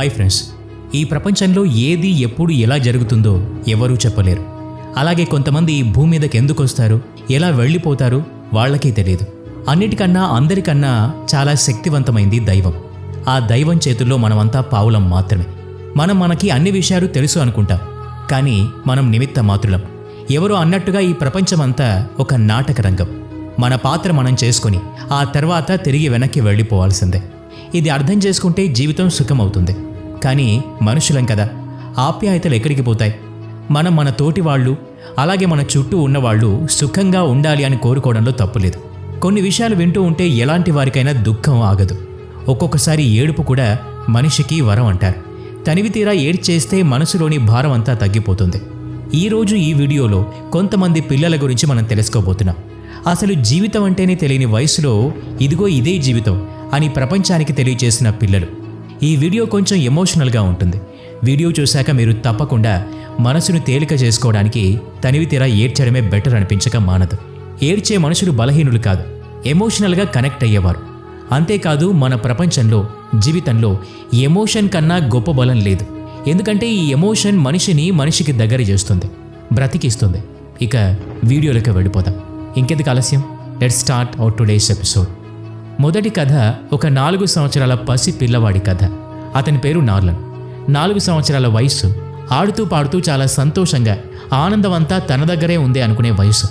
Hi friends ఈ ప్రపంచంలో ఏది ఎప్పుడు ఎలా జరుగుతుందో ఎవరూ చెప్పలేరు. అలాగే కొంతమంది భూమి మీదకి ఎందుకు వస్తారు ఎలా వెళ్ళిపోతారు వాళ్ళకే తెలియదు. అన్నిటికన్నా అందరికన్నా చాలా శక్తివంతమైంది దైవం. ఆ దైవం చేతుల్లో మనమంతా పావులం మాత్రమే. మనం మనకి అన్ని విషయాలు తెలుసు అనుకుంటాం కానీ మనం నిమిత్త మాత్రులం. ఎవరో అన్నట్టుగా ఈ ప్రపంచమంతా ఒక నాటక రంగం. మన పాత్ర మనం చేసుకొని ఆ తర్వాత తిరిగి వెనక్కి వెళ్ళిపోవాల్సిందే. ఇది అర్థం చేసుకుంటే జీవితం సుఖమవుతుంది. కానీ మనుషులం కదా. ఆప్యాయతలు ఎక్కడికి పోతాయి? మనం మన తోటి వాళ్ళు అలాగే మన చుట్టూ ఉన్నవాళ్ళు సుఖంగా ఉండాలి అని కోరుకోవడంలో తప్పులేదు. కొన్ని విషయాలు వింటూ ఉంటే ఎలాంటి వారికైనా దుఃఖం ఆగదు. ఒక్కొక్కసారి ఏడుపు కూడా మనిషికి వరం అంటారు. తనివి తీరా ఏడ్చేస్తే మనసులోని భారం అంతా తగ్గిపోతుంది. ఈరోజు ఈ వీడియోలో కొంతమంది పిల్లల గురించి మనం తెలుసుకోబోతున్నాం. అసలు జీవితం అంటేనే తెలియని వయసులో ఇదిగో ఇదే జీవితం అని ప్రపంచానికి తెలియజేసిన పిల్లలు. ఈ వీడియో కొంచెం ఎమోషనల్గా ఉంటుంది. వీడియో చూశాక మీరు తప్పకుండా మనసును తేలిక చేసుకోవడానికి తనివి తీరా ఏడ్చడమే బెటర్ అనిపించక మానదు. ఏడ్చే మనుషులు బలహీనులు కాదు. ఎమోషనల్గా కనెక్ట్ అయ్యేవారు. అంతేకాదు మన ప్రపంచంలో జీవితంలో ఎమోషన్ కన్నా గొప్ప బలం లేదు. ఎందుకంటే ఈ ఎమోషన్ మనిషిని మనిషికి దగ్గర చేస్తుంది బ్రతికిస్తుంది. ఇక వీడియోలోకి వెళ్ళిపోదాం. ఇంకెందుకు ఆలస్యం? Let start out today's episode మొదటి కథ ఒక నాలుగు సంవత్సరాల పసి పిల్లవాడి కథ. అతని పేరు నార్లన్. నాలుగు సంవత్సరాల వయస్సు. ఆడుతూ పాడుతూ చాలా సంతోషంగా ఆనందమంతా తన దగ్గరే ఉంది అనుకునే వయసు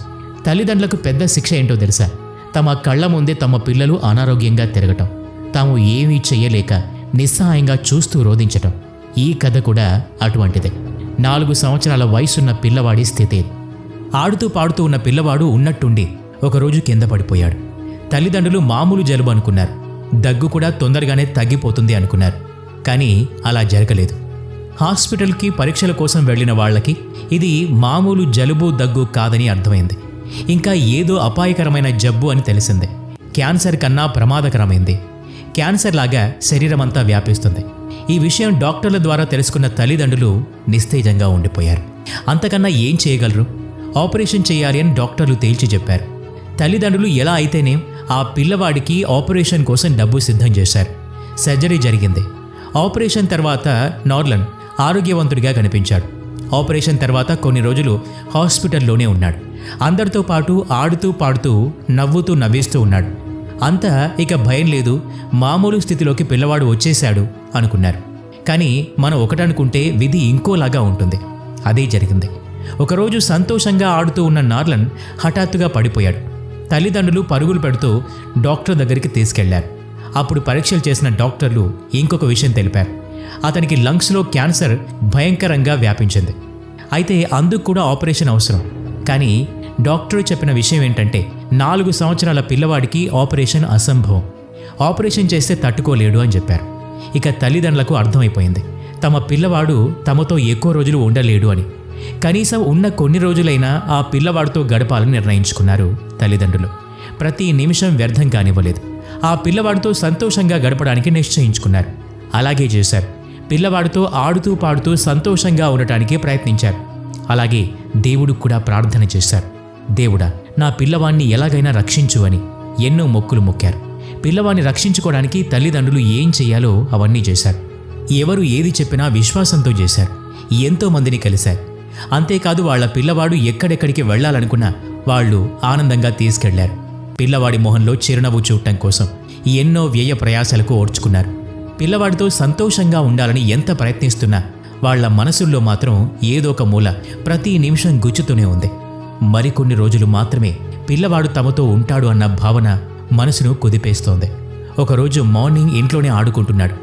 తల్లిదండ్రులకు పెద్ద శిక్ష ఏంటో తెలుసా? తమ కళ్ళ ముందే తమ పిల్లలు అనారోగ్యంగా తిరగటం. తాము ఏమీ చెయ్యలేక నిస్సహాయంగా చూస్తూ రోధించటం. ఈ కథ కూడా అటువంటిదే. నాలుగు సంవత్సరాల వయసున్న పిల్లవాడి స్థితి. ఆడుతూ పాడుతూ ఉన్న పిల్లవాడు ఉన్నట్టుండి ఒకరోజు కింద పడిపోయాడు. తల్లిదండ్రులు మామూలు జలుబు అనుకున్నారు. దగ్గు కూడా తొందరగానే తగ్గిపోతుంది అనుకున్నారు. కానీ అలా జరగలేదు. హాస్పిటల్కి పరీక్షల కోసం వెళ్ళిన వాళ్ళకి ఇది మామూలు జలుబు దగ్గు కాదని అర్థమైంది. ఇంకా ఏదో అపాయకరమైన జబ్బు అని తెలిసింది. క్యాన్సర్ కన్నా ప్రమాదకరమైంది. క్యాన్సర్ లాగా శరీరమంతా వ్యాపిస్తుంది. ఈ విషయం డాక్టర్ల ద్వారా తెలుసుకున్న తల్లిదండ్రులు నిస్తేజంగా ఉండిపోయారు. అంతకన్నా ఏం చేయగలరు? ఆపరేషన్ చేయాలి అని డాక్టర్లు తేల్చి చెప్పారు. తల్లిదండ్రులు ఎలా అయితేనే? ఆ పిల్లవాడికి ఆపరేషన్ కోసం డబ్బు సిద్ధం చేశారు. సర్జరీ జరిగింది. ఆపరేషన్ తర్వాత నార్లన్ ఆరోగ్యవంతుడిగా కనిపించాడు. ఆపరేషన్ తర్వాత కొన్ని రోజులు హాస్పిటల్లోనే ఉన్నాడు. అందరితో పాటు ఆడుతూ పాడుతూ నవ్వుతూ నవ్విస్తూ ఉన్నాడు. అంతా ఇక భయం లేదు. మామూలు స్థితిలోకి పిల్లవాడు వచ్చేశాడు అనుకున్నారు. కానీ మనం ఒకటనుకుంటే విధి ఇంకోలాగా ఉంటుంది. అదే జరిగింది. ఒకరోజు సంతోషంగా ఆడుతూ ఉన్న నార్లన్ హఠాత్తుగా పడిపోయాడు. తల్లిదండ్రులు పరుగులు పెడుతూ డాక్టర్ దగ్గరికి తీసుకెళ్ళారు. అప్పుడు పరీక్షలు చేసిన డాక్టర్లు ఇంకొక విషయం తెలిపారు. అతనికి లంగ్స్లో క్యాన్సర్ భయంకరంగా వ్యాపించింది. అయితే అందుకు కూడా ఆపరేషన్ అవసరం. కానీ డాక్టర్ చెప్పిన విషయం ఏంటంటే నాలుగు సంవత్సరాల పిల్లవాడికి ఆపరేషన్ అసంభవం. ఆపరేషన్ చేస్తే తట్టుకోలేడు అని చెప్పారు. ఇక తల్లిదండ్రులకు అర్థమైపోయింది. తమ పిల్లవాడు తమతో ఎక్కువ రోజులు ఉండలేడు అని. కనీసం ఉన్న కొన్ని రోజులైనా ఆ పిల్లవాడితో గడపాలని నిర్ణయించుకున్నారు తల్లిదండ్రులు. ప్రతి నిమిషం వ్యర్థం కానివ్వలేదు. ఆ పిల్లవాడితో సంతోషంగా గడపడానికి నిశ్చయించుకున్నారు. అలాగే చేశారు. పిల్లవాడితో ఆడుతూ పాడుతూ సంతోషంగా ఉండటానికి ప్రయత్నించారు. అలాగే దేవుడు కూడా ప్రార్థన చేశారు. దేవుడా నా పిల్లవాణ్ణి ఎలాగైనా రక్షించు అని ఎన్నో మొక్కులు మొక్కారు. పిల్లవాణ్ణి రక్షించుకోవడానికి తల్లిదండ్రులు ఏం చేయాలో అవన్నీ చేశారు. ఎవరు ఏది చెప్పినా విశ్వాసంతో చేశారు. ఎంతోమందిని కలిశారు. అంతేకాదు వాళ్ళ పిల్లవాడు ఎక్కడెక్కడికి వెళ్ళాలనుకున్నా వాళ్ళు ఆనందంగా తీసుకెళ్ళారు. పిల్లవాడి మొహంలో చిరునవ్వు చూడటం కోసం ఎన్నో వ్యయ ప్రయాసాలకు ఓర్చుకున్నారు. పిల్లవాడితో సంతోషంగా ఉండాలని ఎంత ప్రయత్నిస్తున్నా వాళ్ళ మనసుల్లో మాత్రం ఏదో ఒక మూల ప్రతి నిమిషం గుచ్చుతూనే ఉంది. మరికొన్ని రోజులు మాత్రమే పిల్లవాడు తమతో ఉంటాడు అన్న భావన మనసును కుదిపేస్తోంది. ఒకరోజు మార్నింగ్ ఇంట్లోనే ఆడుకుంటున్నాడు.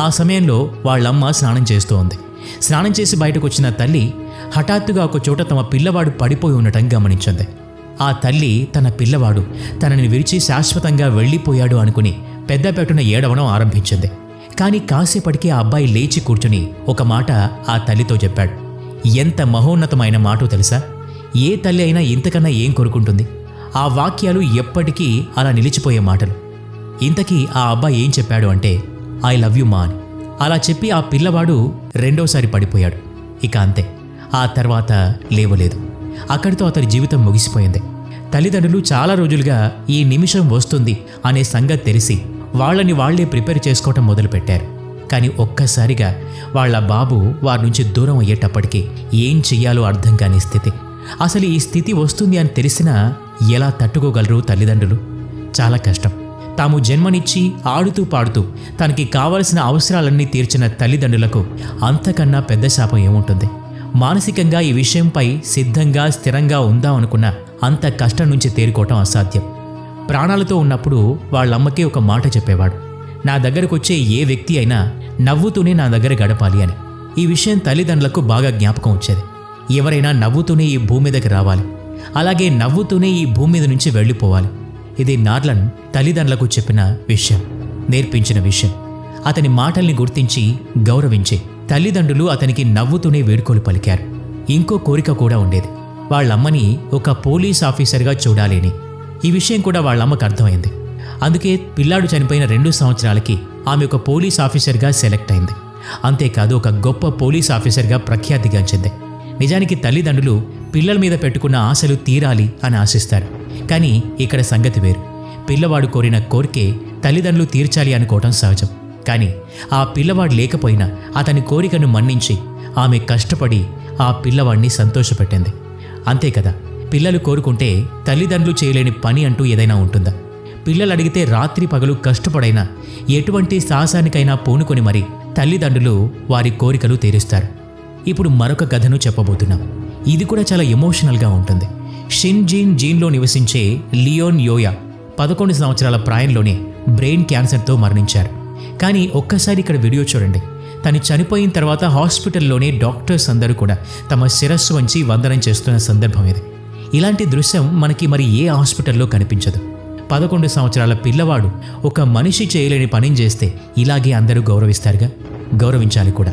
ఆ సమయంలో వాళ్ళమ్మ స్నానం చేస్తూ ఉంది స్నానం చేసి బయటకు వచ్చిన తల్లి హఠాత్తుగా ఒక చోట తమ పిల్లవాడు పడిపోయి ఉండటం గమనించింది. ఆ తల్లి తన పిల్లవాడు తనని విరిచి శాశ్వతంగా వెళ్ళిపోయాడు అనుకుని పెద్ద పెట్టున ఏడవడం ఆరంభించింది. కానీ కాసేపటికి ఆ అబ్బాయి లేచి కూర్చుని ఒక మాట ఆ తల్లితో చెప్పాడు. ఎంత మహోన్నతమైన మాటో తెలుసా? ఏ తల్లి అయినా ఇంతకన్నా ఏం కోరుకుంటుంది? ఆ వాక్యాలు ఎప్పటికీ అలా నిలిచిపోయే మాటలు. ఇంతకీ ఆ అబ్బాయి ఏం చెప్పాడు అంటే ఐ లవ్ యు మా అని. అలా చెప్పి ఆ పిల్లవాడు రెండోసారి పడిపోయాడు. ఇక అంతే. ఆ తర్వాత లేవలేదు. అక్కడితో అతని జీవితం ముగిసిపోయింది. తల్లిదండ్రులు చాలా రోజులుగా ఈ నిమిషం వస్తుంది అనే సంగతి తెలిసి వాళ్ళని వాళ్ళే ప్రిపేర్ చేసుకోవటం మొదలుపెట్టారు. కానీ ఒక్కసారిగా వాళ్ళ బాబు వారి నుంచి దూరం అయ్యేటప్పటికి ఏం చెయ్యాలో అర్థం కాని స్థితి. అసలు ఈ స్థితి వస్తుంది అని తెలిసినా ఎలా తట్టుకోగలరు తల్లిదండ్రులు? చాలా కష్టం. తాము జన్మనిచ్చి ఆడుతూ పాడుతూ తనకి కావలసిన అవసరాలన్నీ తీర్చిన తల్లిదండ్రులకు అంతకన్నా పెద్ద శాపం ఏముంటుంది? మానసికంగా ఈ విషయంపై సిద్ధంగా స్థిరంగా ఉందామనుకున్న అంత కష్టం నుంచి తేరుకోవటం అసాధ్యం. ప్రాణాలతో ఉన్నప్పుడు వాళ్ళమ్మకి ఒక మాట చెప్పేవాడు. నా దగ్గరకు వచ్చే ఏ వ్యక్తి అయినా నవ్వుతూనే నా దగ్గర గడపాలి అని. ఈ విషయం తల్లిదండ్రులకు బాగా జ్ఞాపకం వచ్చేది. ఎవరైనా నవ్వుతూనే ఈ భూమి మీదకి రావాలి. అలాగే నవ్వుతూనే ఈ భూమి మీద నుంచి వెళ్ళిపోవాలి. ఇది నార్లన్ తల్లిదండ్రులకు చెప్పిన విషయం నేర్పించిన విషయం. అతని మాటల్ని గుర్తించి గౌరవించే తల్లిదండ్రులు అతనికి నవ్వుతూనే వేడుకోలు పలికారు. ఇంకో కోరిక కూడా ఉండేది. వాళ్ళమ్మని ఒక పోలీస్ ఆఫీసర్గా చూడాలి ఈ విషయం కూడా వాళ్ళమ్మకు అర్థమైంది. అందుకే పిల్లాడు చనిపోయిన రెండు సంవత్సరాలకి ఆమె ఒక పోలీస్ ఆఫీసర్గా సెలెక్ట్ అయింది. అంతేకాదు ఒక గొప్ప పోలీస్ ఆఫీసర్గా ప్రఖ్యాతిగాంచింది నిజానికి తల్లిదండ్రులు పిల్లల మీద పెట్టుకున్న ఆశలు తీరాలి అని ఆశిస్తారు. కానీ ఇక్కడ సంగతి వేరు. పిల్లవాడు కోరిన కోరికే తల్లిదండ్రులు తీర్చాలి అనుకోవటం సహజం. కానీ ఆ పిల్లవాడు లేకపోయినా అతని కోరికను మన్నించి ఆమె కష్టపడి ఆ పిల్లవాడిని సంతోషపెట్టింది. అంతే కదా పిల్లలు కోరుకుంటే తల్లిదండ్రులు చేయలేని పని అంటూ ఏదైనా ఉంటుందా? పిల్లలు అడిగితే రాత్రి పగలు కష్టపడైనా ఎటువంటి సాహసానికైనా పూనుకొని మరి తల్లిదండ్రులు వారి కోరికలు తీరుస్తారు. ఇప్పుడు మరొక కథను చెప్పబోతున్నాం. ఇది కూడా చాలా ఎమోషనల్గా ఉంటుంది. షిన్ జీన్ జీన్లో నివసించే లియోన్ యోయా పదకొండు సంవత్సరాల ప్రాయంలోనే బ్రెయిన్ క్యాన్సర్తో మరణించారు. కానీ ఒక్కసారి ఇక్కడ వీడియో చూడండి. తను చనిపోయిన తర్వాత హాస్పిటల్లోనే డాక్టర్స్ అందరూ కూడా తమ శిరస్సు వంచి వందనం చేస్తున్న సందర్భం ఇది. ఇలాంటి దృశ్యం మనకి మరి ఏ హాస్పిటల్లో కనిపించదు. పదకొండు సంవత్సరాల పిల్లవాడు ఒక మనిషి చేయలేని పని చేస్తే ఇలాగే అందరూ గౌరవిస్తారుగా? గౌరవించాలి కూడా.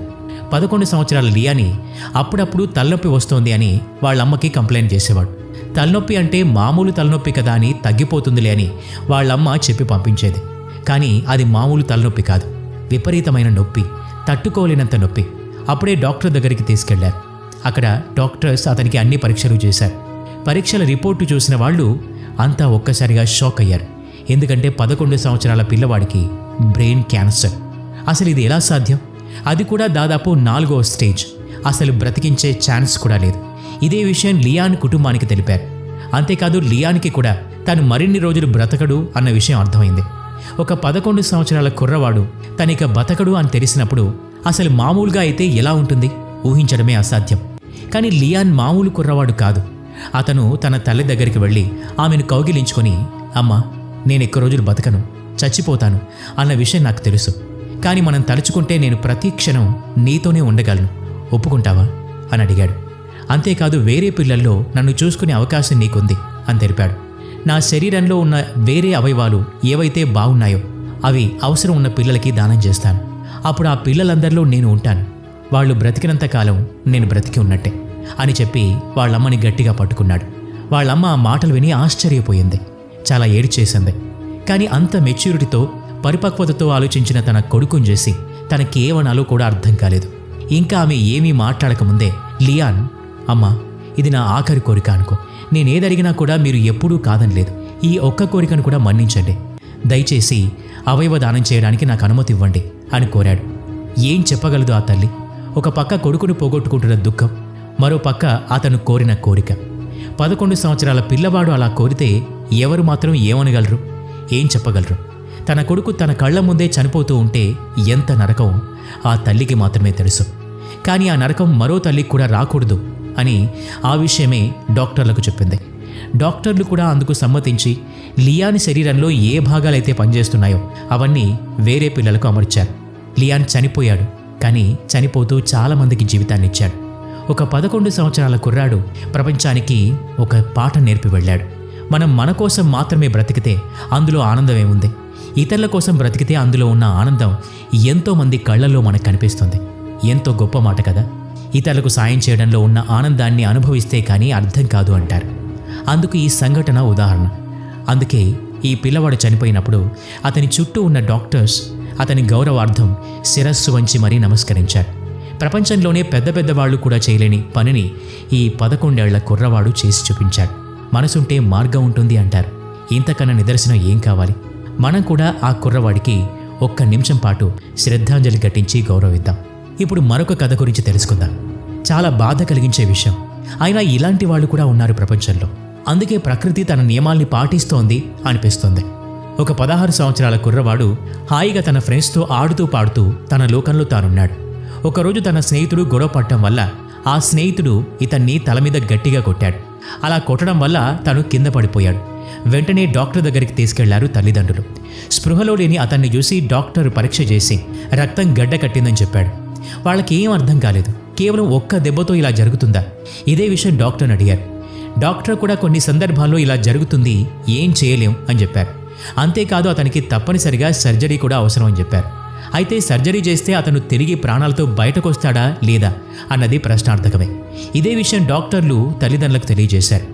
పదకొండు సంవత్సరాల లియాని అప్పుడప్పుడు తలనొప్పి వస్తోంది అని వాళ్ళమ్మకి కంప్లైంట్ చేసేవాడు. తలనొప్పి అంటే మామూలు తలనొప్పి కదా అని తగ్గిపోతుందిలే అని వాళ్ళమ్మ చెప్పి పంపించేది. కానీ అది మామూలు తలనొప్పి కాదు. విపరీతమైన నొప్పి తట్టుకోలేనంత నొప్పి. అప్పుడే డాక్టర్ దగ్గరికి తీసుకెళ్ళారు. అక్కడ డాక్టర్స్ అతనికి అన్ని పరీక్షలు చేశారు. పరీక్షల రిపోర్టు చూసిన వాళ్ళు అంతా ఒక్కసారిగా షాక్ అయ్యారు. ఎందుకంటే పదకొండు సంవత్సరాల పిల్లవాడికి బ్రెయిన్ క్యాన్సర్. అసలు ఇది ఎలా సాధ్యం? అది కూడా దాదాపు నాలుగో స్టేజ్. అసలు బ్రతికించే ఛాన్స్ కూడా లేదు. ఇదే విషయం లియాన్ కుటుంబానికి తెలిపారు. అంతేకాదు లియాన్కి కూడా తను మరిన్ని రోజులు బ్రతకడు అన్న విషయం అర్థమైంది. ఒక పదకొండు సంవత్సరాల కుర్రవాడు తనిక బతకడు అని తెలిసినప్పుడు అసలు మామూలుగా అయితే ఎలా ఉంటుంది? ఊహించడమే అసాధ్యం. కానీ లియాన్ మామూలు కుర్రవాడు కాదు. అతను తన తల్లి దగ్గరికి వెళ్ళి ఆమెను కౌగిలించుకొని అమ్మా నేను ఎక్కువ రోజులు బతకను చచ్చిపోతాను అన్న విషయం నాకు తెలుసు. కానీ మనం తలుచుకుంటే నేను ప్రతి క్షణం నీతోనే ఉండగలను. ఒప్పుకుంటావా? అని అడిగాడు. అంతేకాదు వేరే పిల్లల్లో నన్ను చూసుకునే అవకాశం నీకుంది అని తెలిపాడు. నా శరీరంలో ఉన్న వేరే అవయవాలు ఏవైతే బాగున్నాయో అవి అవసరం ఉన్న పిల్లలకి దానం చేస్తాను. అప్పుడు ఆ పిల్లలందరిలో నేను ఉంటాను. వాళ్ళు బ్రతికినంత కాలం నేను బ్రతికి ఉన్నట్టే అని చెప్పి వాళ్ళమ్మని గట్టిగా పట్టుకున్నాడు. వాళ్ళమ్మ ఆ మాటలు విని ఆశ్చర్యపోయింది. చాలా ఏడ్చేసింది. కానీ అంత మెచ్యూరిటీతో పరిపక్వతతో ఆలోచించిన తన కొడుకుని చేసి తనకేమనాలో కూడా అర్థం కాలేదు. ఇంకా ఆమె ఏమీ మాట్లాడకముందే లియాన్ అమ్మా ఇది నా ఆఖరి కోరిక అనుకో. నేనేదడిగినా కూడా మీరు ఎప్పుడూ కాదనలేదు ఈ ఒక్క కోరికను కూడా మన్నించండి. దయచేసి అవయవ దానం చేయడానికి నాకు అనుమతి ఇవ్వండి అని కోరాడు. ఏం చెప్పగలదు ఆ తల్లి? ఒక పక్క కొడుకును పోగొట్టుకుంటున్న దుఃఖం మరో పక్క అతను కోరిన కోరిక. పదకొండు సంవత్సరాల పిల్లవాడు అలా కోరితే ఎవరు మాత్రం ఏమనగలరు? ఏం చెప్పగలరు? తన కొడుకు తన కళ్ళ ముందే చనిపోతూ ఉంటే ఎంత నరకం? ఆ తల్లికి మాత్రమే తెలుసు. కానీ ఆ నరకం మరో తల్లికి కూడా రాకూడదు. అని ఆ విషయమే డాక్టర్లకు చెప్పింది. డాక్టర్లు కూడా అందుకు సమ్మతించి లియాన్ శరీరంలో ఏ భాగాలైతే పనిచేస్తున్నాయో అవన్నీ వేరే పిల్లలకు అమర్చారు. లియాన్ చనిపోయాడు కానీ చనిపోతూ చాలామందికి జీవితాన్ని ఇచ్చాడు. ఒక పదకొండు సంవత్సరాల కుర్రాడు ప్రపంచానికి ఒక పాట నేర్పి వెళ్ళాడు. మనం మన కోసం మాత్రమే బ్రతికితే అందులో ఆనందం ఏముంది ఇతరుల కోసం బ్రతికితే అందులో ఉన్న ఆనందం ఎంతోమంది కళ్ళల్లో మనకు కనిపిస్తుంది. ఎంతో గొప్ప మాట కదా? ఇతరులకు సాయం చేయడంలో ఉన్న ఆనందాన్ని అనుభవిస్తే కానీ అర్థం కాదు అంటారు. అందుకు ఈ సంఘటన ఉదాహరణ. అందుకే ఈ పిల్లవాడు చనిపోయినప్పుడు అతని చుట్టూ ఉన్న డాక్టర్స్ అతని గౌరవార్థం శిరస్సు వంచి మరీ నమస్కరించారు. ప్రపంచంలోనే పెద్ద పెద్ద వాళ్ళు కూడా చేయలేని పనిని ఈ పదకొండేళ్ళ కుర్రవాడు చేసి చూపించాడు. మనసుంటే మార్గం ఉంటుంది అంటారు. ఇంతకన్నా నిదర్శనం ఏం కావాలి? మనం కూడా ఆ కుర్రవాడికి ఒక్క నిమిషం పాటు శ్రద్ధాంజలి ఘటించి గౌరవిద్దాం. ఇప్పుడు మరొక కథ గురించి తెలుసుకుందాం. చాలా బాధ కలిగించే విషయం. అయినా ఇలాంటి వాళ్ళు కూడా ఉన్నారు ప్రపంచంలో. అందుకే ప్రకృతి తన నియమాల్ని పాటిస్తోంది అనిపిస్తుంది. ఒక పదహారు సంవత్సరాల కుర్రవాడు హాయిగా తన ఫ్రెండ్స్తో ఆడుతూ పాడుతూ తన లోకంలో తానున్నాడు. ఒకరోజు తన స్నేహితుడు గొడవ పడటం వల్ల ఆ స్నేహితుడు ఇతన్ని తల మీద గట్టిగా కొట్టాడు. అలా కొట్టడం వల్ల తను కింద పడిపోయాడు. వెంటనే డాక్టర్ దగ్గరికి తీసుకెళ్ళారు తల్లిదండ్రులు. స్పృహలో లేని అతన్ని చూసి డాక్టర్ పరీక్ష చేసి రక్తం గడ్డ కట్టిందని చెప్పాడు. వాళ్ళకి ఏం అర్థం కాలేదు. కేవలం ఒక్క దెబ్బతో ఇలా జరుగుతుందా? ఇదే విషయం డాక్టర్ని అడిగారు. డాక్టర్ కూడా కొన్ని సందర్భాల్లో ఇలా జరుగుతుంది ఏం చేయలేం అని చెప్పారు. అంతేకాదు అతనికి తప్పనిసరిగా సర్జరీ కూడా అవసరం అని చెప్పారు. అయితే సర్జరీ చేస్తే అతను తిరిగి ప్రాణాలతో బయటకు వస్తాడా లేదా అన్నది ప్రశ్నార్థకమే. ఇదే విషయం డాక్టర్లు తల్లిదండ్రులకు తెలియజేశారు.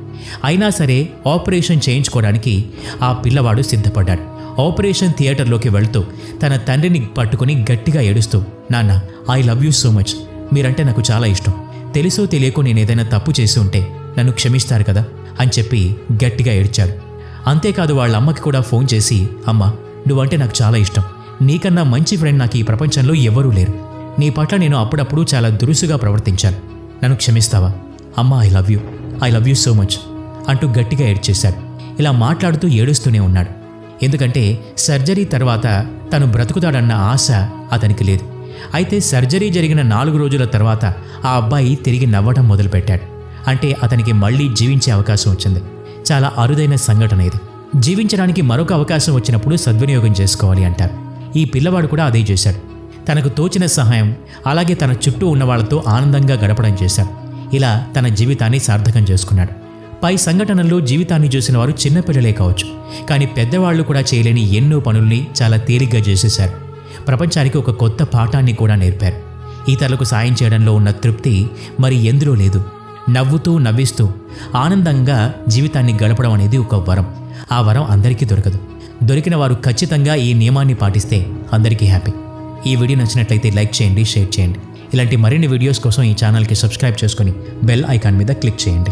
అయినా సరే ఆపరేషన్ చేయించుకోవడానికి ఆ పిల్లవాడు సిద్ధపడ్డాడు. ఆపరేషన్ థియేటర్లోకి వెళ్తూ తన తండ్రిని పట్టుకుని గట్టిగా ఏడుస్తూ నాన్న I love you so much మీరంటే నాకు చాలా ఇష్టం. తెలుసో తెలియకో నేను ఏదైనా తప్పు చేసి ఉంటే నన్ను క్షమిస్తారు కదా? అని చెప్పి గట్టిగా ఏడ్చాడు. అంతేకాదు వాళ్ళ అమ్మకి కూడా ఫోన్ చేసి అమ్మ నువ్వంటే నాకు చాలా ఇష్టం. నీకన్నా మంచి ఫ్రెండ్ నాకు ఈ ప్రపంచంలో ఎవరూ లేరు. నీ పట్ల నేను అప్పుడప్పుడు చాలా దురుసుగా ప్రవర్తించాను. నన్ను క్షమిస్తావా? అమ్మ I love you I love you so much అంటూ గట్టిగా ఏడ్చేశాడు. ఇలా మాట్లాడుతూ ఏడుస్తూనే ఉన్నాడు. ఎందుకంటే సర్జరీ తర్వాత తను బ్రతుకుతాడన్న ఆశ అతనికి లేదు. అయితే సర్జరీ జరిగిన నాలుగు రోజుల తర్వాత ఆ అబ్బాయి తిరిగి నవ్వడం మొదలుపెట్టాడు. అంటే అతనికి మళ్ళీ జీవించే అవకాశం వచ్చింది. చాలా అరుదైన సంఘటన ఇది. జీవించడానికి మరొక అవకాశం వచ్చినప్పుడు సద్వినియోగం చేసుకోవాలి అంటారు. ఈ పిల్లవాడు కూడా అదే చేశాడు. తనకు తోచిన సహాయం అలాగే తన చుట్టూ ఉన్న వాళ్ళతో ఆనందంగా గడపడం చేశాడు. ఇలా తన జీవితాన్ని సార్థకం చేసుకున్నాడు. పై సంఘటనల్లో జీవితాన్ని చూసిన వారు చిన్నపిల్లలే కావచ్చు. కానీ పెద్దవాళ్ళు కూడా చేయలేని ఎన్నో పనుల్ని చాలా తేలిగ్గా చేసేశారు. ప్రపంచానికి ఒక కొత్త పాఠాన్ని కూడా నేర్పారు. ఇతరులకు సాయం చేయడంలో ఉన్న తృప్తి మరి ఎందులో లేదు. నవ్వుతూ నవ్విస్తూ ఆనందంగా జీవితాన్ని గడపడం అనేది ఒక వరం. ఆ వరం అందరికీ దొరకదు. దొరికిన వారు ఖచ్చితంగా ఈ నియమాన్ని పాటిస్తే అందరికీ హ్యాపీ. ఈ వీడియో నచ్చినట్లయితే లైక్ చేయండి షేర్ చేయండి. ఇలాంటి మరిన్ని వీడియోస్ కోసం ఈ ఛానల్కి సబ్స్క్రైబ్ చేసుకొని బెల్ ఐకాన్ మీద క్లిక్ చేయండి.